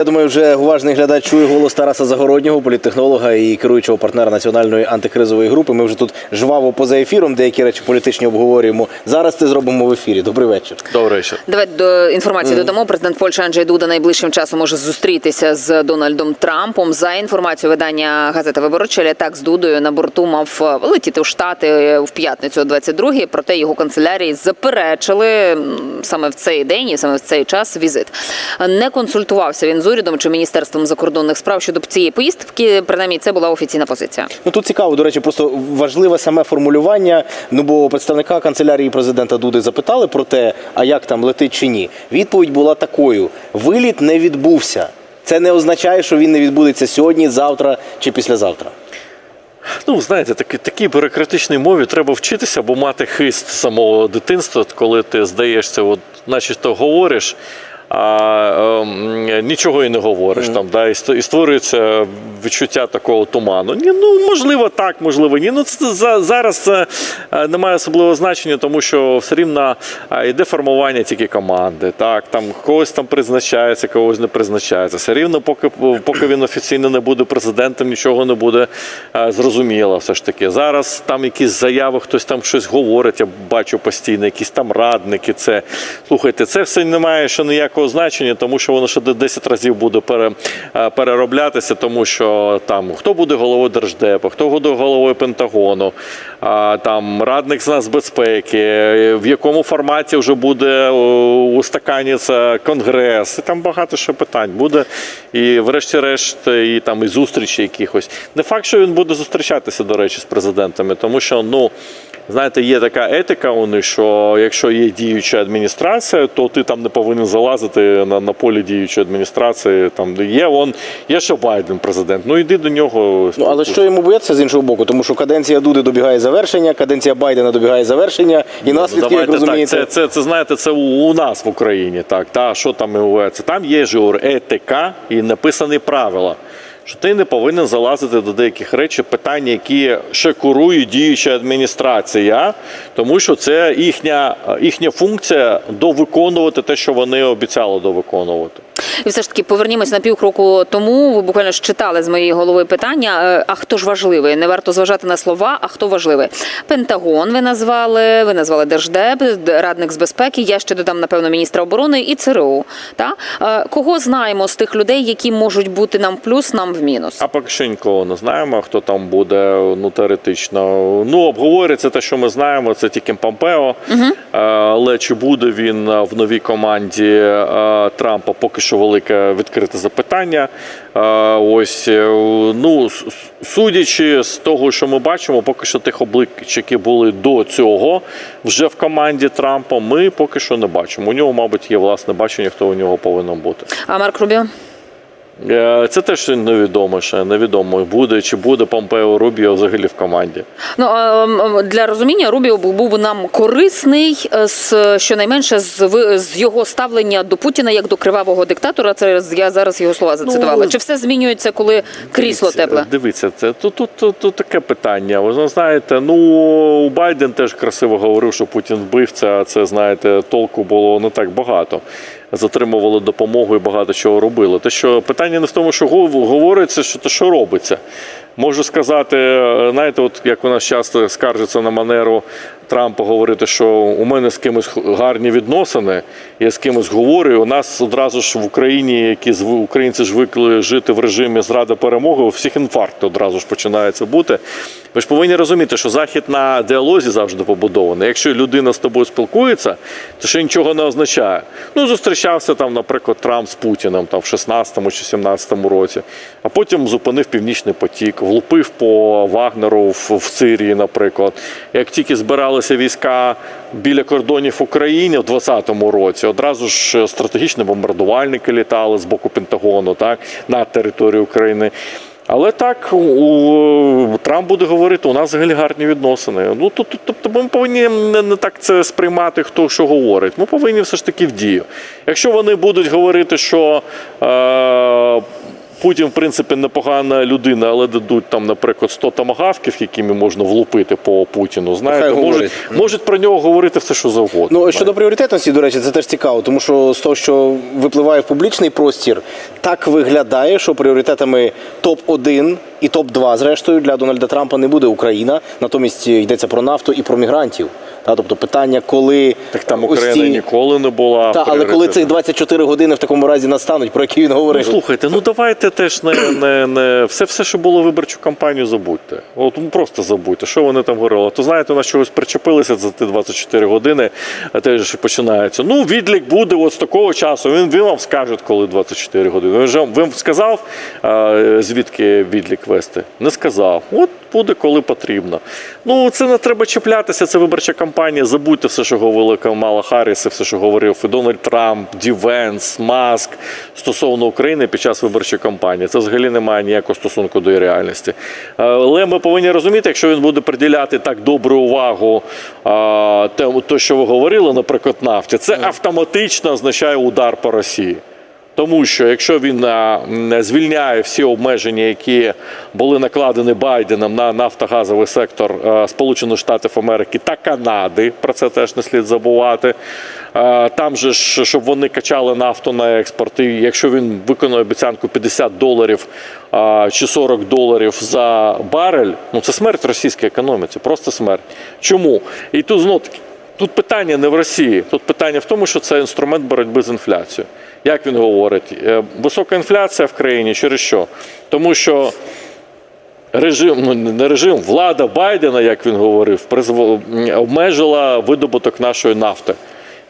Я думаю, вже уважний глядач чує голос Тараса Загороднього, політтехнолога і керуючого партнера національної антикризової групи. Ми вже тут жваво поза ефіром деякі речі політичні обговорюємо. Зараз це зробимо в ефірі. Добрий вечір. Добрий вечір. Давай до інформації додамо. Президент Польщі Анджей Дуда найближчим часом може зустрітися з Дональдом Трампом. За інформацією видання газета Виборча, літак з Дудою на борту мав летіти в Штати в п'ятницю о 22-й, Проте його канцелярії заперечили саме в цей день і саме в цей час візит. Не консультувався він з урядом чи міністерством закордонних справ щодо цієї поїздки. Принаймні, це була офіційна позиція. Ну тут цікаво, до речі, просто важливе саме формулювання. Ну бо представника канцелярії президента Дуди запитали про те, а як там летить чи ні. Відповідь була такою: виліт не відбувся. Це не означає, що він не відбудеться сьогодні, завтра чи післязавтра. Ну, знаєте, такі, такій бюрократичній мові треба вчитися або мати хист з самого дитинства, коли ти здаєшся, от, начебто говориш, а ем, нічого і не говориш. Там, да, і і створюється відчуття такого туману. Ні, ну, можливо, так, можливо, ні. Ну, це, за, зараз це е, не має особливого значення, тому що все рівно е, йде формування тільки команди. Так, там когось там призначається, когось не призначається. Все рівно, поки, поки він офіційно не буде президентом, нічого не буде е, зрозуміло. Все ж таки. Зараз там якісь заяви, хтось там щось говорить, я бачу постійно, якісь там радники. Це слухайте, це все не має ще ніякого значення, тому що воно ще 10 разів буде е, перероблятися, тому що там хто буде головою держдепу, хто буде головою Пентагону, там радник з нацбезпеки, е, в якому форматі вже буде о, устаканиться конгрес. І там багато ще питань буде. І, врешті-решт, і там і зустрічі якихось. Не факт, що він буде зустрічатися, до речі, з президентами, тому що ну. Знаєте, є така етика у них, що якщо є діюча адміністрація, то ти там не повинен залазити на, на полі діючої адміністрації. Там є он, є ще Байден президент. Ну йди до нього. Ну але що йому бояться з іншого боку, тому що каденція Дуди добігає завершення, каденція Байдена добігає завершення, і наслідки, як розумієте. Так, це, це, це знаєте, це у, у нас в Україні. Так, та що там відбувається? Там є ж етика і написані правила. Що ти не повинен залазити до деяких речей, питання, які ще курує діюча адміністрація, тому що це їхня, їхня функція довиконувати те, що вони обіцяли довиконувати. І все ж таки повернімось на півкроку тому. Ви буквально ж читали з моєї голови питання. е, А хто ж важливий? Не варто зважати на слова, а хто важливий? Пентагон ви назвали, ви назвали Держдеп, радник з безпеки. Я ще додам, напевно, міністра оборони і ЦРУ. Та? Е, Кого знаємо з тих людей, які можуть бути нам плюс, нам в мінус? А поки що нікого не знаємо, хто там буде ну теоретично. Ну обговорюється те, що ми знаємо, це тільки Помпео. Е, Але чи буде він е, в новій команді е, Трампа? Поки що велике відкрите запитання. Е, Ось ну судячи з того, що ми бачимо, поки що тих облич, які були до цього вже в команді Трампа. Ми поки що не бачимо. У нього, мабуть, є власне бачення, хто у нього повинен бути. А Марк Рубіо? Е, Це теж невідомо ще. Невідомо буде чи буде Помпео Рубіо взагалі в команді. Ну а, для розуміння Рубіо був би нам корисний е, з щонайменше з з його ставлення до Путіна як до кривавого диктатора. Це я зараз його слова зацитувала. Чи все змінюється, коли крісло Дивіться, тепле? Дивіться, це тут, тут, тут, тут таке питання. Ви знаєте, ну Байден теж красиво говорив, що Путін вбивця, а це знаєте, толку було не так багато. Затримували допомогу і багато чого робили. Те, що питання не в тому, що гов- говориться, що те, що робиться. Можу сказати, е, знаєте, от як у нас часто скаржиться на манеру Трампа говорити, що у мене з кимось гарні відносини, я з кимось говорю. У нас одразу ж в Україні, які українці звикли жити в режимі зради перемоги, у всіх інфаркти одразу ж починаються бути. Ви ж повинні розуміти, що захід на діалозі завжди побудований. Якщо людина з тобою спілкується, то ще нічого не означає. Ну, зустрічався там, наприклад, Трамп з Путіним там в 16-му чи 17-му році, а потім зупинив Північний потік, влупив по Вагнеру в, Сирії, наприклад. Як тільки збиралися війська біля кордонів України в 20-му році, одразу ж стратегічні бомбардувальники літали з боку Пентагону, так, на територію України. Але так, у, Трамп буде говорити, у нас взагалі гарні відносини. Ну тут, тобто ми повинні не, не так це сприймати, хто що говорить. Ми повинні все ж таки в дію. Якщо вони будуть говорити, що е, Путін, в принципі, непогана людина, але дадуть там, наприклад, 100 томагавків, якими можна влупити по Путіну. Знаєте, можуть, можуть про нього говорити все, що завгодно. Ну щодо пріоритетності, до речі, це теж цікаво, тому що з того, що випливає в публічний простір, так виглядає, що пріоритетами топ-1 і топ-2, зрештою, для Дональда Трампа не буде Україна. Натомість йдеться про нафту і про мігрантів. Та, тобто питання, коли Так там Україна ці- ніколи не була. Та, але коли цих 24 години в такому разі настануть, про які він говорив. Ну, слухайте, ну давайте теж не, не, не все, все, що було в виборчу кампанію, забудьте. От ну, просто забудьте, що вони там говорили. То знаєте, у нас чогось причепилися за ті 24 години, а теж починається. Ну, відлік буде от з такого часу. Він, він вам скаже, коли 24 години. Він вам сказав, звідки відлік вести? Не сказав. От буде, коли потрібно. Ну, це не треба чіплятися, це виборча кампанія. Забудьте все, що говорила Камала Харріс, і все, що говорив і Дональд Трамп, Ді Венс, Маск стосовно України під час виборчої кампанії. Це взагалі не має ніякого стосунку до реальності. Е, Але ми повинні розуміти, якщо він буде приділяти так добру увагу а, те, то, що ви говорили, наприклад, нафті, це автоматично означає удар по Росії. Тому що якщо він звільняє всі обмеження, які були накладені Байденом на нафтогазовий сектор Сполучених Штатів Америки та Канади, про це теж не слід забувати. Там же ж, щоб вони качали нафту на експорт, і якщо він виконує обіцянку 50 доларів чи 40 доларів за барель, ну це смерть російській економіці, просто смерть. Чому? І тут знов таки. Тут питання не в Росії, тут питання в тому, що це інструмент боротьби з інфляцією. Як він говорить, Е, висока інфляція в країні через що? Тому що режим, ну не режим, влада Байдена, як він говорив, обмежила видобуток нашої нафти.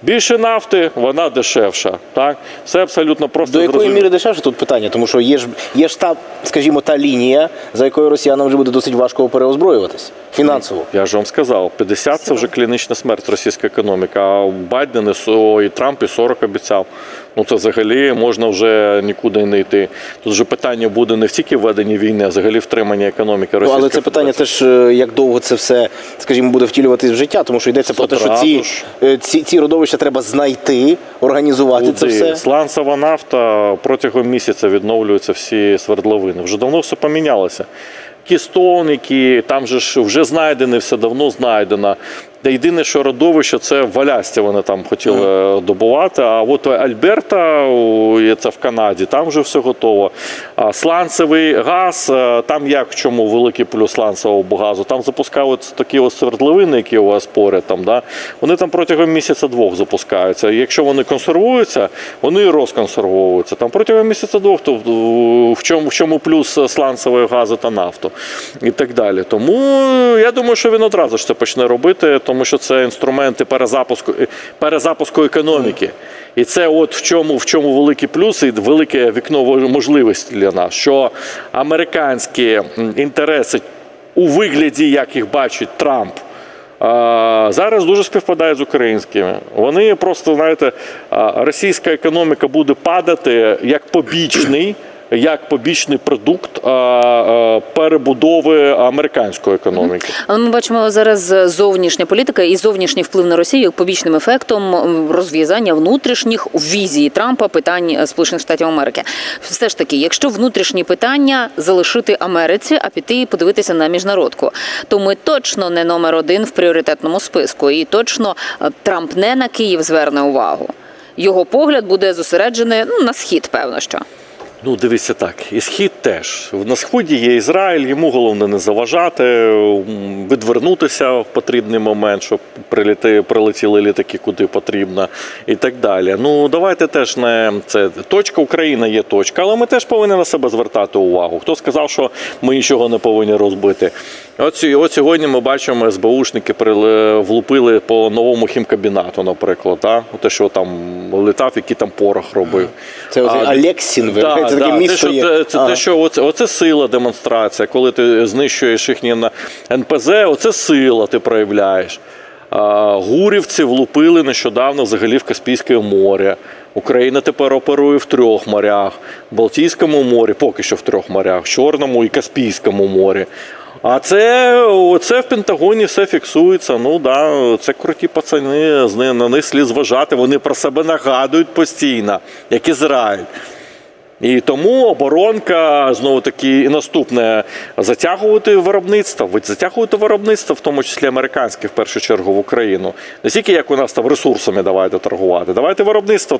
Більше нафти, вона дешевша. Так? Все абсолютно просто До якої міри дешевше тут питання? Тому що є ж є ж та, скажімо, та лінія, за якою росіянам вже буде досить важко переозброюватись фінансово. Я ж вам сказав, 50 – це вже клінічна смерть російської економіки. А Байден і і Трамп і 40 обіцяв. Ну це взагалі можна вже нікуди не йти. Тут вже питання буде не в тільки введення війни, а взагалі втримання економіки Ну, Російської але це питання теж, е, як довго це все, скажімо, буде втілюватись в життя, тому що йдеться про те, що ці, е, ці, ці родовища треба знайти, організувати це все. Сланцева нафта протягом місяця відновлюються всі свердловини. Вже давно все помінялося. Кістон, які там же ж вже знайдені, все давно знайдено. Та єдине, що родовище, це валястя вони там хотіли е, добувати. А от Альберта, це в Канаді, там вже все готово. А сланцевий газ, е, там як в чому великий плюс сланцевого газу? Там запускають такі ось свердловини, які у вас поряд. Там, да? Вони там протягом місяця-двох запускаються. Якщо вони консервуються, вони і розконсервовуються. Там протягом місяця-двох, то в- в чому, в чому плюс сланцевої газу та нафту і так далі. Тому я думаю, що він одразу ж це почне робити, тому що це інструменти перезапуску, перезапуску економіки. І це от в чому, в чому великий плюс і велике вікно можливості для нас, що американські інтереси у вигляді, як їх бачить Трамп. Зараз дуже співпадають з українськими. Вони просто, знаєте, російська економіка буде падати як побічний, як побічний продукт перебудови американської економіки. Але ми бачимо зараз зовнішня політика і зовнішній вплив на Росію побічним ефектом розв'язання внутрішніх візії Трампа питань е, Сполучених Штатів Америки. Все ж таки, якщо внутрішні питання залишити Америці, а піти подивитися на міжнародку, то ми точно не номер один в пріоритетному списку, і точно е, Трамп не на Київ зверне увагу. Його погляд буде зосереджений ну, на схід, певно що. Ну, дивіться так, і схід теж. На сході є Ізраїль, йому головне не заважати, відвернутися в потрібний момент, щоб приліти, прилетіли літаки куди потрібно, і так далі. Ну, давайте теж не це точка Україна є точка, але ми теж повинні на себе звертати увагу. Хто сказав, що ми нічого не повинні розбити? От, от сьогодні ми бачимо, СБУшники влупили по новому хімкабінату, наприклад. Да? Те, що там літав, який там порох робив. Це А, Алексін, ви Да, знаєте, таке да, місто те, є. Це, це Ага. те, що оце, оце сила демонстрація, коли ти знищуєш їхні НПЗ, оце сила ти проявляєш. А, гурівці влупили нещодавно взагалі в Каспійське море. Україна тепер оперує в трьох морях: Балтійському морі, поки що в трьох морях, Чорному і Каспійському морі. А це, це в Пентагоні все фіксується. Ну да, це круті пацани, на них слід зважати. Вони про себе нагадують постійно, як Ізраїль. І тому оборонка знову таки наступне затягувати виробництво, ви затягувати виробництво, в тому числі американське, в першу чергу в Україну. Не тільки як у нас там ресурсами давайте торгувати, давайте виробництво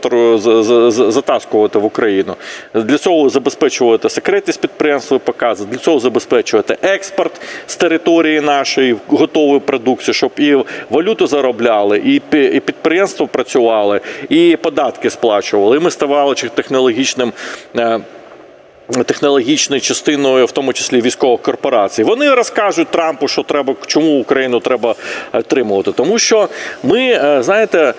затаскувати в Україну. Для цього забезпечувати секретність підприємства і покази, для цього забезпечувати експорт з території нашої готової продукції, щоб і валюту заробляли, і пі- і підприємства працювали, і податки сплачували. І ми ставали чи технологічним. Е, Технологічною частиною, в тому числі військових корпорацій, вони розкажуть Трампу, що треба, чому Україну треба отримувати. Тому що ми, е, знаєте,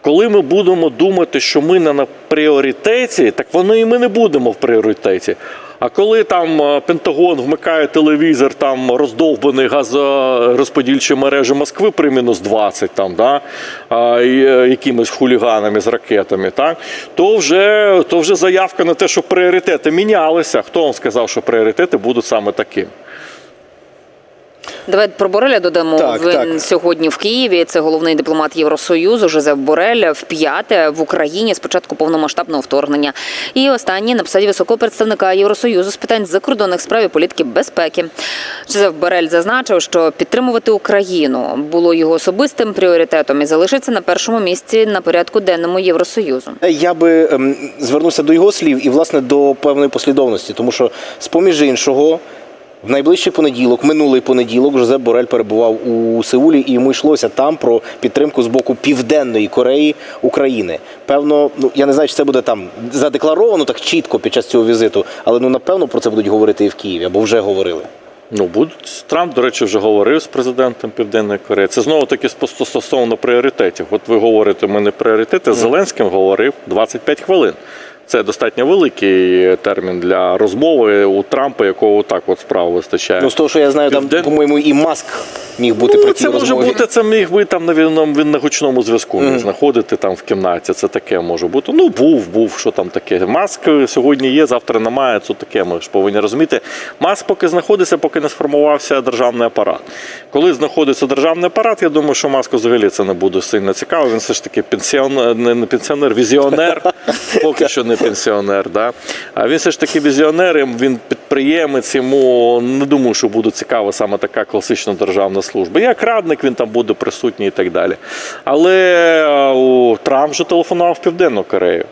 коли ми будемо думати, що ми не на пріоритеті, так воно і ми не будемо в пріоритеті. А коли там е, Пентагон вмикає телевізор, там роздовбаний газорозподільчі мережі Москви при мінус 20, там, да, е, якимись хуліганами з ракетами, так, то, вже, то вже заявка на те, що пріоритети мінялися. Хто вам сказав, що пріоритети будуть саме такими? Давайте про Бореля додамо. Так, Він так. сьогодні в Києві. Це головний дипломат Євросоюзу Жозеф Борель вп'яте в Україні з початку повномасштабного вторгнення. І останній на посаді високого представника Євросоюзу з питань закордонних справ і політики безпеки. Жозеф Борель зазначив, що підтримувати Україну було його особистим пріоритетом і залишиться на першому місці на порядку денному Євросоюзу. Я би ем, звернувся до його слів і, власне, до певної послідовності, тому що, з поміж іншого, в найближчий понеділок, минулий понеділок, Жозеп Борель перебував у Сеулі, і йому йшлося там про підтримку з боку Південної Кореї України. Певно, ну я не знаю, чи це буде там задекларовано так чітко під час цього візиту, але ну напевно про це будуть говорити і в Києві, або вже говорили. Ну, будуть. Трамп, до речі, вже говорив з президентом Південної Кореї. Це знову таки стосовно пріоритетів. От ви говорите, у мене пріоритети. З Зеленським говорив 25 хвилин. Це достатньо великий термін для розмови у Трампа, якого так от справ вистачає. Ну з того, що я знаю, там, по-моєму, і Маск міг бути при Ну, цій це може бути, це міг би там на він, на гучному зв'язку міг знаходити там в кімнаті. Це таке може бути. Ну, був, був, що там таке. Маск сьогодні є, завтра немає. Це таке. Ми ж повинні розуміти. Маск поки знаходиться, поки не сформувався державний апарат. Коли знаходиться державний апарат, я думаю, що Маску взагалі це не буде сильно цікаво. Він все ж таки пенсіонер, не, не пенсіонер, візіонер. Поки що не пенсіонер. Да? А він все ж таки візіонер, він підприємець, йому не думаю, що буде цікава саме така класична державна служба. Як радник він там буде присутній і так далі. Але е, Трамп вже телефонував в Південну Корею.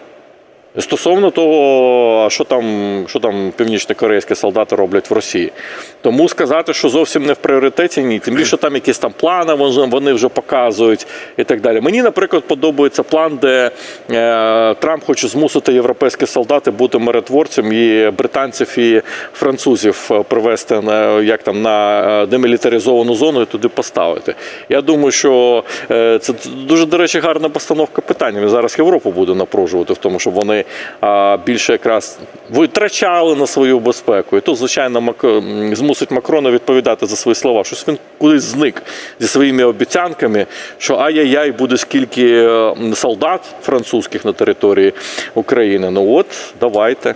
Стосовно того, що там, що там північно-корейські солдати роблять в Росії. Тому сказати, що зовсім не в пріоритеті, ні. Тим більше там якісь там плани вони- вже показують і так далі. Мені, наприклад, подобається план, де е, Трамп хоче змусити європейські солдати бути миротворцем і британців і французів е, привезти на як там на е, демілітаризовану зону і туди поставити. Я думаю, що е, це дуже, до речі, гарна постановка питання. Зараз Європу буде напружувати в тому, щоб вони а, більше якраз витрачали на свою безпеку. І тут, звичайно, Мак... змусить Макрона відповідати за свої слова. Щось він кудись зник зі своїми обіцянками, що ай-яй-яй буде скільки е, солдат французьких на території України. Ну от, давайте.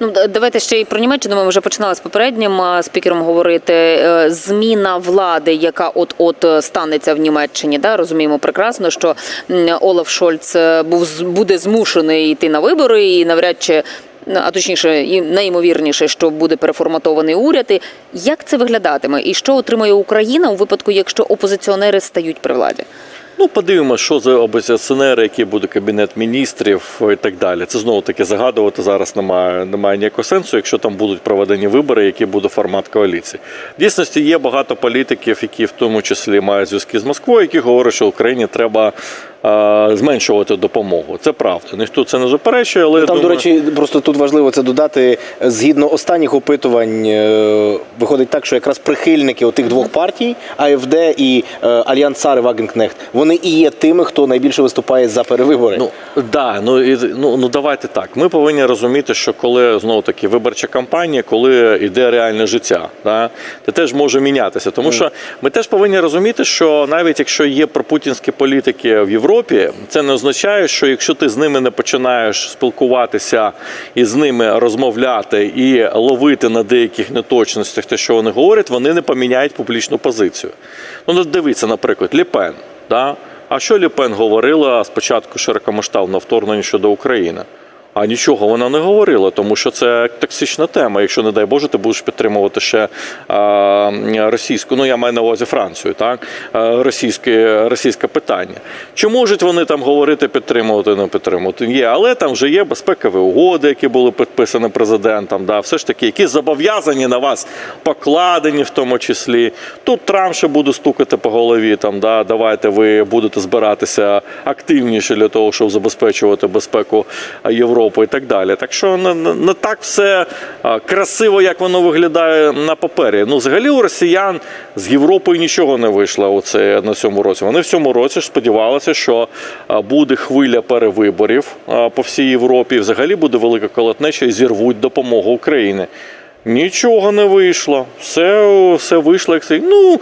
Ну давайте ще й про Німеччину. Ми вже починали з попереднім спікером говорити. Е, Зміна влади, яка от от станеться в Німеччині. Да, розуміємо прекрасно, що Олаф Шольц е, був буде змушений йти на вибори, і навряд чи. А точніше, і найімовірніше, що буде переформатований уряд. І Як це виглядатиме? І що отримає Україна у випадку, якщо опозиціонери стають при владі? Ну, подивимося, що за опозиціонери, який буде кабінет міністрів і так далі. Це знову таки загадувати зараз немає, немає ніякого сенсу, якщо там будуть проведені вибори, який буде формат коаліції. В дійсності є багато політиків, які в тому числі мають зв'язки з Москвою, які говорять, що Україні треба зменшувати допомогу. Це правда. Ніхто це не заперечує, але я Там, до речі, просто тут важливо це додати. Згідно останніх опитувань, е, виходить так, що якраз прихильники отих двох партій АФД і е, Альянс Цар і Вагенкнехт, вони і є тими, хто найбільше виступає за перевибори. Ну да, ну і ну, ну давайте так. Ми повинні розуміти, що коли знову таки виборча кампанія, коли йде реальне життя, да, це теж може мінятися. Тому що ми теж повинні розуміти, що навіть якщо є пропутінські політики в Європі, це не означає, що якщо ти з ними не починаєш спілкуватися і з ними розмовляти і ловити на деяких неточностях те, що вони говорять, вони не поміняють публічну позицію. Ну, дивіться, наприклад, Ліпен. Да? А що Ліпен говорила спочатку широкомасштабного вторгнення щодо України? А нічого вона не говорила, тому що це токсична тема. Якщо, не дай Боже, ти будеш підтримувати ще російську, ну я маю на увазі Францію, так російське, російське питання. Чи можуть вони там говорити, підтримувати, не підтримувати? Є, але там вже є безпекові угоди, які були підписані президентом. Да, все ж таки, які зобов'язані на вас покладені, в тому числі. Тут Трамп ще буде стукати по голові. Там да, давайте ви будете збиратися активніше для того, щоб забезпечувати безпеку Європи і так далі. Так що не, не, так все красиво, як воно виглядає на папері. Ну, взагалі у росіян з Європою нічого не вийшло оце на цьому році. Вони в цьому році ж сподівалися, що буде хвиля перевиборів по всій Європі. Взагалі буде велика колотнеча і зірвуть допомогу Україні. Нічого не вийшло. Все, все вийшло як. Ну,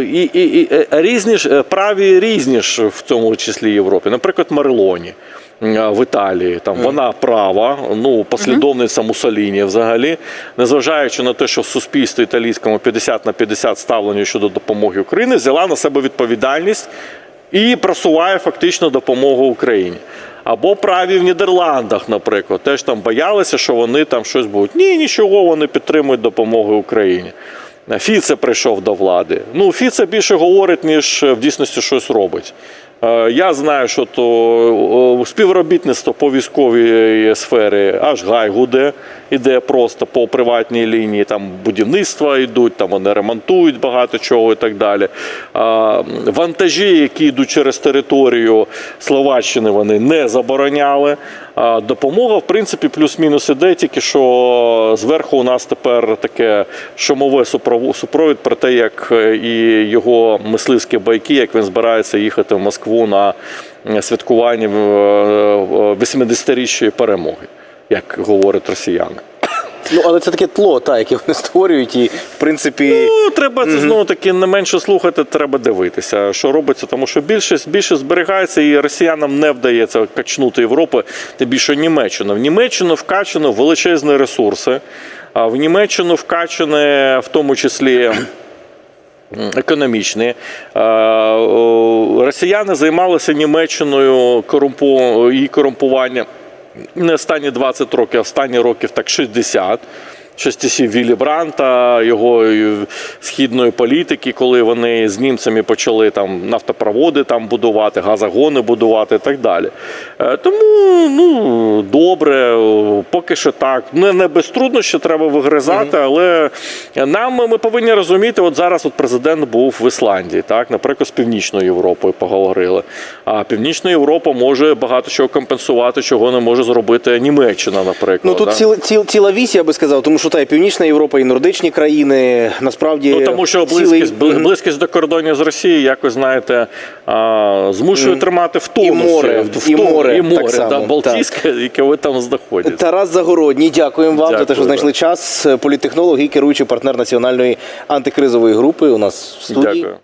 і, і, і е, різні ж е, праві різні ж в цьому числі Європі. Наприклад, Марилоні в Італії. Там вона права, ну послідовниця Мусоліні взагалі, незважаючи на те, що в суспільстві італійському 50 на 50 ставлення щодо допомоги Україні, взяла на себе відповідальність і просуває фактично допомогу Україні. Або праві в Нідерландах, наприклад, теж там боялися, що вони там щось будуть. Ні, нічого, вони підтримують допомогу Україні. Фіце прийшов до влади. Ну, Фіце більше говорить, ніж в дійсності щось робить. Е, Я знаю, що то співробітництво по військовій сфері аж гай гуде, іде просто по приватній лінії. Там будівництва йдуть, там вони ремонтують багато чого і так далі. Вантажі, які йдуть через територію Словаччини, вони не забороняли. Допомога, в принципі, плюс-мінус іде, тільки що зверху у нас тепер таке шумове супровід про те, як е, і його мисливські байки, як він збирається їхати в Москву на е, святкування е, е, 80-річчя перемоги, як говорять росіяни. Ну, але це таке тло, та, яке вони створюють, і в принципі. Ну, треба це знову таки не менше слухати, треба дивитися, що робиться, тому що більшість більше зберігається, і росіянам не вдається качнути Європу, тим більше Німеччину. В Німеччину вкачано величезні ресурси, а в Німеччину вкачане в тому числі. Економічні Е, росіяни займалися Німеччиною і корумпуванням не останні 20 років, а останні років так 60. Часів Віллі Бранта, його е, східної політики, коли вони з німцями почали там нафтопроводи там будувати, газогони будувати і так далі. Е, Тому ну, добре, поки що так. Не, не без труднощів треба вигризати, але нам ми повинні розуміти, от зараз от президент був в Ісландії, так, наприклад, з Північною Європою поговорили. А Північна Європа може багато чого компенсувати, чого не може зробити Німеччина, наприклад. Ну тут ціла, ціла, ціла вісь, я би сказав, тому що та і Північна Європа, і нордичні країни насправді. Ну, тому що близькість, цілий... близькість до кордонів з Росією, якось знаєте, а, змушує тримати в тонусі. І море, в і море і море так само, да, Балтійське, яке ви там знаходите. Тарас Загородній, дякуємо вам за те, що знайшли час. Політехнолог і керуючий партнер національної антикризової групи у нас в студії. Дякую.